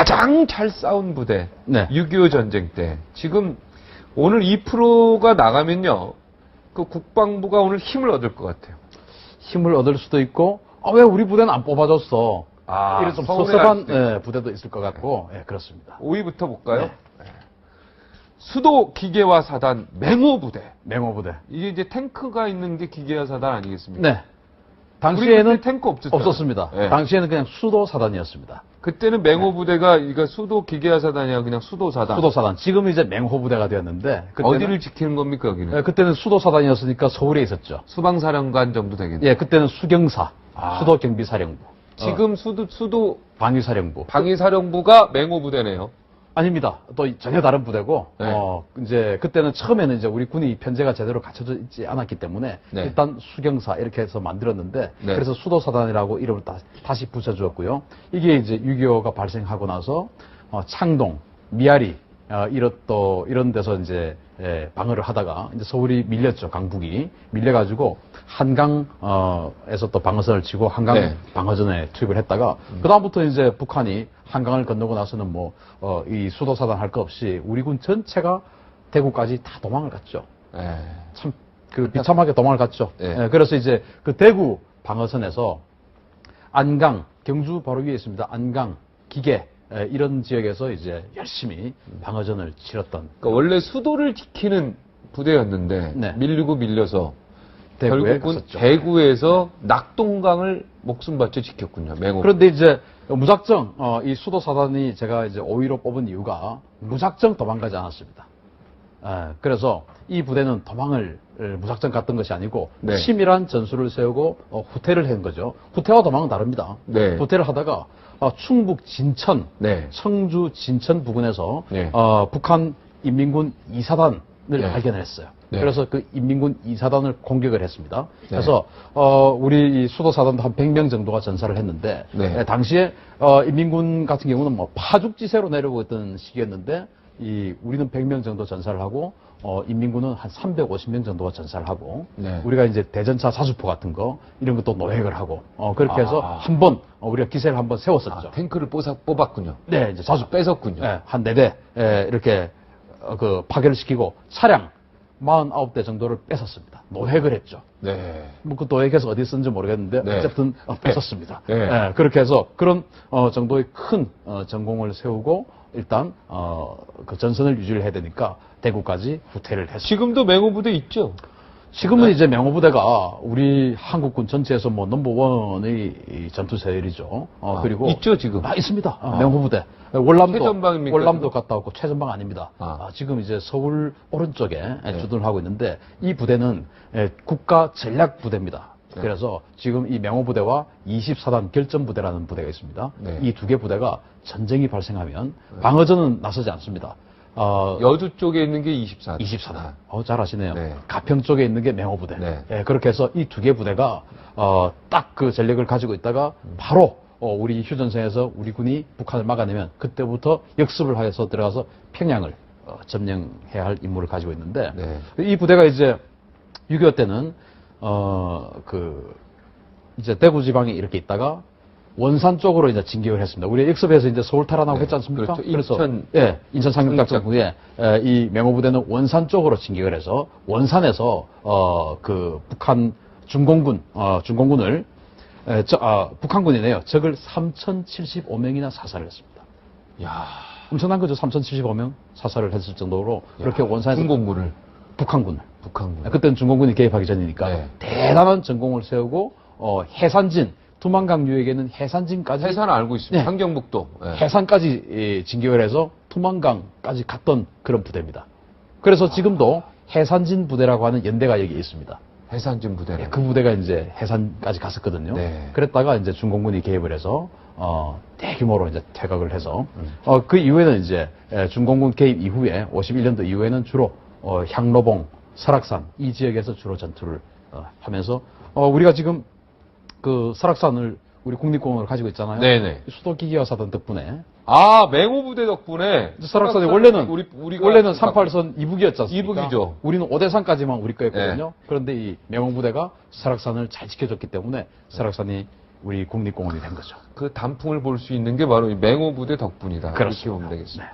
가장 잘 싸운 부대 네. 6.25 전쟁 때 지금 오늘 2%가 나가면요 그 국방부가 오늘 힘을 얻을 것 같아요. 힘을 얻을 수도 있고 아, 왜 우리 부대는 안 뽑아줬어? 아, 이런 좀 섭섭한. 예, 부대도 있을 것 같고 예, 그렇습니다. 5위부터 볼까요? 네. 네. 수도 기계화 사단 맹호 부대. 맹호 부대. 이게 이제 탱크가 있는 게 기계화 사단 아니겠습니까? 네. 당시에는 탱크 없었죠. 없었습니다. 네. 당시에는 그냥 수도 사단이었습니다. 그때는 맹호 부대가 이거 수도 기계화 사단이 아니라 그냥 수도 사단. 수도 사단. 지금은 이제 맹호 부대가 되었는데 그때는, 어디를 지키는 겁니까 여기는? 예, 그때는 수도 사단이었으니까 서울에 있었죠. 수방사령관 정도 되겠네. 예, 그때는 수경사, 아. 수도 경비사령부, 지금 수도 수도 방위사령부. 방위사령부가 맹호 부대네요. 아닙니다. 또 전혀 다른 부대고, 네. 어, 이제, 그때는 처음에는 이제 우리 군이 편제가 제대로 갖춰져 있지 않았기 때문에, 네. 일단 수경사 이렇게 해서 만들었는데, 네. 그래서 수도사단이라고 이름을 다, 다시 붙여주었고요. 이게 이제 6.25가 발생하고 나서, 어, 창동, 미아리, 어, 이런 또, 이런 데서 이제, 예, 방어를 하다가, 이제 서울이 밀렸죠, 강북이. 밀려가지고, 한강, 어, 에서 또 방어선을 치고, 한강 네. 방어전에 투입을 했다가 그다음부터 이제 북한이 한강을 건너고 나서는 뭐 어, 이 수도사단 할 거 없이 우리 군 전체가 대구까지 다 도망을 갔죠. 예. 참 그 비참하게 도망을 갔죠. 네. 예, 그래서 이제 그 대구 방어선에서 안강 경주 바로 위에 있습니다. 안강 기계 예, 이런 지역에서 이제 열심히 방어전을 치렀던 그러니까 원래 수도를 지키는 부대였는데 네. 밀리고 밀려서 대구에 결국은 갔었죠. 대구에서 낙동강을 목숨 바쳐 지켰군요. 맹호. 그런데 이제 무작정 어, 이 수도 사단이 제가 이제 5위로 뽑은 이유가 무작정 도망가지 않았습니다. 예, 그래서 이 부대는 도망을 에, 무작정 갔던 것이 아니고 네. 치밀한 전술을 세우고 어, 후퇴를 한 거죠. 후퇴와 도망은 다릅니다. 네. 후퇴를 하다가 어, 충북 진천, 네. 청주 진천 부근에서 네. 어, 북한 인민군 2사단을 네. 발견을 했어요. 네. 그래서 그 인민군 2사단을 공격을 했습니다. 그래서 어, 우리 이 수도사단도 한 100명 정도가 전사를 했는데 네. 에, 당시에 어, 인민군 같은 경우는 뭐 파죽지세로 내려오고 있던 시기였는데 이 우리는 100명 정도 전사를 하고 어, 인민군은 한 350명 정도가 전사를 하고 네. 우리가 이제 대전차 사수포 같은 거 이런 것도 노획을 하고 어, 그렇게 해서 아. 한번 우리가 기세를 한번 세웠었죠. 아, 탱크를 뽑아, 뽑았군요. 네, 이제 자주 뺏었군요. 예, 한네 대, 예, 이렇게, 어, 그, 파괴를 시키고, 차량 49대 정도를 뺏었습니다. 노획을 했죠. 네. 뭐, 그 노획해서 어디 쓴지 모르겠는데, 네. 어쨌든, 어, 뺏었습니다. 네. 예, 그렇게 해서 그런, 어, 정도의 큰, 어, 전공을 세우고, 일단, 어, 그 전선을 유지를 해야 되니까, 대구까지 후퇴를 했습니다. 지금도 맹호 부대 있죠? 지금은 이제 명호부대가 우리 한국군 전체에서 뭐 넘버원의 이 전투 세율이죠. 어, 아, 그리고 있죠, 지금? 아, 있습니다. 어, 아. 명호부대. 월남도 최전방입니까, 월남도? 갔다 왔고 최전방 아닙니다. 아. 아, 지금 이제 서울 오른쪽에 네. 주둔을 하고 있는데 이 부대는 에, 국가 전략 부대입니다. 네. 그래서 지금 이 명호부대와 24단 결전부대라는 부대가 있습니다. 네. 이두 개 부대가 전쟁이 발생하면 방어전은 나서지 않습니다. 어, 여주 쪽에 있는 게 24단. 24단. 어, 잘 아시네요. 네. 가평 쪽에 있는 게 맹호부대. 네. 예, 그렇게 해서 이 두 개 부대가 어, 딱 그 전력을 가지고 있다가 바로 어, 우리 휴전선에서 우리 군이 북한을 막아내면 그때부터 역습을 해서 들어가서 평양을 어, 점령해야 할 임무를 가지고 있는데 네. 이 부대가 이제 6.25 때는 어, 그 이제 대구 지방에 이렇게 있다가 원산 쪽으로 이제 진격을 했습니다. 우리 역습에서 이제 서울 탈환하고 네, 했지 않습니까? 그렇죠. 래서 인천 예, 인천 상륙작전. 후에 에, 이 맹호부대는 원산 쪽으로 진격을 해서 원산에서 어, 그 북한 중공군 어, 중공군을 에, 저, 아, 북한군이네요. 적을 3,075명이나 사살을 했습니다. 야 엄청난 거죠. 3,075명 사살을 했을 정도로 그렇게 원산에서 중공군을. 북한군을 북한군. 그때는 중공군이 개입하기 전이니까 네. 대단한 전공을 세우고 어, 해산진 유역에는 해산진까지 해산 알고 있습니다. 네. 함경북도. 네. 해산까지 예, 진격을 해서 투만강까지 갔던 그런 부대입니다. 그래서 지금도 해산진 부대라고 하는 연대가 여기 있습니다. 해산진 부대를. 예, 그 부대가 이제 해산까지 갔었거든요. 네. 그랬다가 이제 중공군이 개입을 해서 어, 대규모로 이제 퇴각을 해서 음. 어, 그 이후에는 이제 예, 중공군 개입 이후에 51년도 이후에는 주로 어, 향로봉, 설악산 이 지역에서 주로 전투를 어, 하면서 어, 우리가 지금 그 설악산을 우리 국립공원을 가지고 있잖아요. 네네. 수도 기계화 사단 덕분에 아, 맹호 부대 덕분에. 설악산이 원래는 우리, 우리가 원래는 38선 이북이었지 않습니까? 이북이죠. 우리는 오대산까지만 우리 거였거든요. 네. 그런데 이 명홍부대가 설악산을 잘 지켜줬기 때문에 설악산이 우리 국립공원이 된 거죠. 그 단풍을 볼 수 있는 게 바로 이 맹호 부대 덕분이다. 그렇습니다. 보면 되겠습니다.